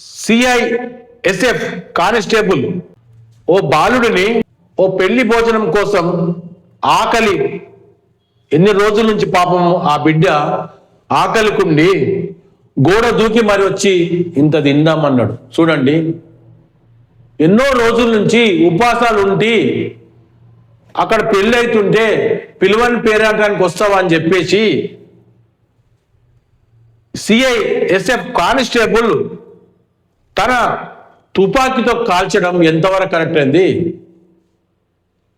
CI SF constable ఓ బాలుడిని ఓ పెళ్ళి భోజనం కోసం ఆకలి. ఎన్ని రోజుల నుంచి పాపం ఆ బిడ్డ ఆకలికుండి గోడ దూకి మరి వచ్చి ఇంత తిందామన్నాడు. చూడండి ఎన్నో రోజుల నుంచి ఉపవాసాలు ఉండి అక్కడ పెళ్ళి అవుతుంటే పిలువని పేరాటానికి వస్తావా అని చెప్పేసి సిఐ ఎస్ఎఫ్ కానిస్టేబుల్ తన తుపాకీతో కాల్చడం ఎంతవరకు కరెక్ట్ అయింది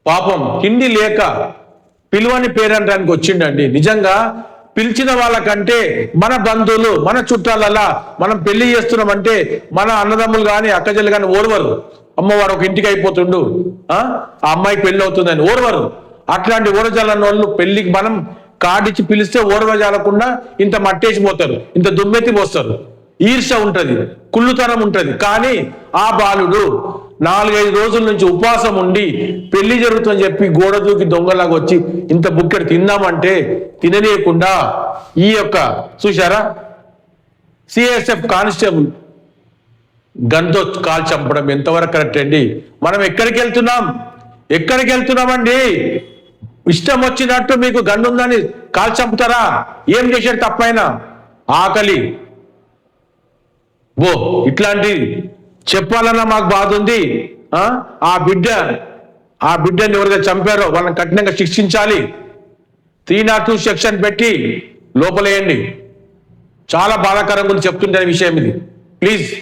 పాపం కింది లేక పిలువని పేరంటానికి వచ్చిండండి. నిజంగా పిలిచిన వాళ్ళకంటే మన బంధువులు మన చుట్టాలలా మనం పెళ్ళి చేస్తున్నామంటే మన అన్నదమ్ములు కానీ అక్కజల్లు కానీ ఓర్వరు. అమ్మవారు ఒక ఇంటికి అయిపోతుండు. ఆ? అమ్మాయి పెళ్ళి అవుతుందని ఓర్వరు. అట్లాంటి ఓడజాలన్న వాళ్ళు పెళ్ళికి మనం కాడిచ్చి పిలిస్తే ఓర్వజాలకుండా ఇంత మట్టేసి పోతారు. ఇంత దుమ్మెత్తి పోస్తారు. ఈర్ష ఉంటది. కుళ్ళుతనం ఉంటుంది. కానీ ఆ బాలుడు నాలుగైదు రోజుల నుంచి ఉపవాసం ఉండి పెళ్ళి జరుగుతుందని చెప్పి గోడ దూకి దొంగలాగా వచ్చి ఇంత బుక్కెడు తిందామంటే తిననీయకుండా ఈ యొక్క చూశారా? సిఎస్ఎఫ్ కానిస్టేబుల్ గన్తో కాల్ చంపడం ఎంతవరకు కరెక్ట్ అండి? మనం ఎక్కడికి వెళ్తున్నాం? ఎక్కడికి వెళ్తున్నామండి? ఇష్టం వచ్చినట్టు మీకు గన్ను ఉందని కాల్ చంపుతారా? ఏం చేశారు తప్పైనా? ఆకలి. బో ఇట్లాంటి చెప్పాలన్నా మాకు బాధ ఉంది. ఆ? బిడ్డ ఆ బిడ్డని ఎవరైతే చంపారో వాళ్ళని కఠినంగా శిక్షించాలి. త్రీ నాట్ టూ సెక్షన్ పెట్టి లోపలేయండి. చాలా బాధాకరంగా ఉంది చెప్తుంటే విషయం ఇది. ప్లీజ్.